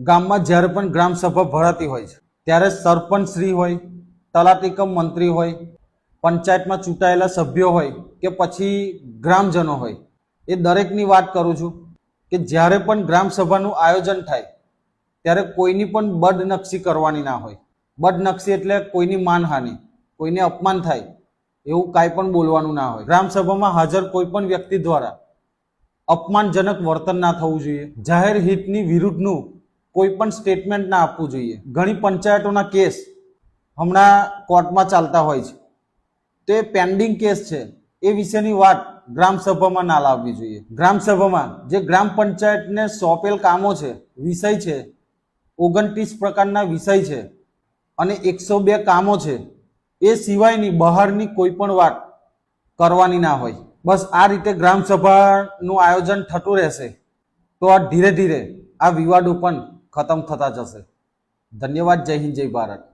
ગામમાં જ્યારે પણ ગ્રામસભા ભરાતી હોય છે, ત્યારે સરપંચ શ્રી હોય, તલાટીકમ મંત્રી હોય, પંચાયતમાં ચૂંટાયેલા સભ્યો હોય કે પછી ગ્રામજનો હોય, એ દરેકની વાત કરું છું કે જ્યારે પણ ગ્રામસભાનું આયોજન થાય, ત્યારે કોઈની પણ બદનક્ષી કરવાની ના હોય. બદનક્ષી એટલે કોઈની માનહાનિ, કોઈને અપમાન થાય, એવું કાંઈ પણ બોલવાનું ના હોય. ગ્રામસભામાં હાજર કોઈ પણ વ્યક્તિ દ્વારા અપમાનજનક વર્તન ના થવું જોઈએ. જાહેર હિતની વિરુદ્ધનું કોઈ પણ સ્ટેટમેન્ટ ના આપવું જોઈએ. ઘણી પંચાયતોના કેસ હમણાં કોર્ટમાં ચાલતા હોય છે. તો પેન્ડિંગ કેસ છે. એ વિશેની વાત ગ્રામ સભામાં ના લાવવી જોઈએ. ગ્રામ સભામાં જે ગ્રામ પંચાયતને સોંપેલ કામો છે, વિષય છે, ઓગણત્રીસ પ્રકારના વિષય છે અને એકસો બે કામો છે, એ સિવાયની બહારની કોઈ પણ વાત કરવાની ના હોય. બસ આ રીતે ગ્રામસભાનું આયોજન થતું રહેશે. તો આ ધીરે ધીરે આ વિવાદો પણ ખતમ થતા જશે. ધન્યવાદ જય હિન્દ જય ભારત.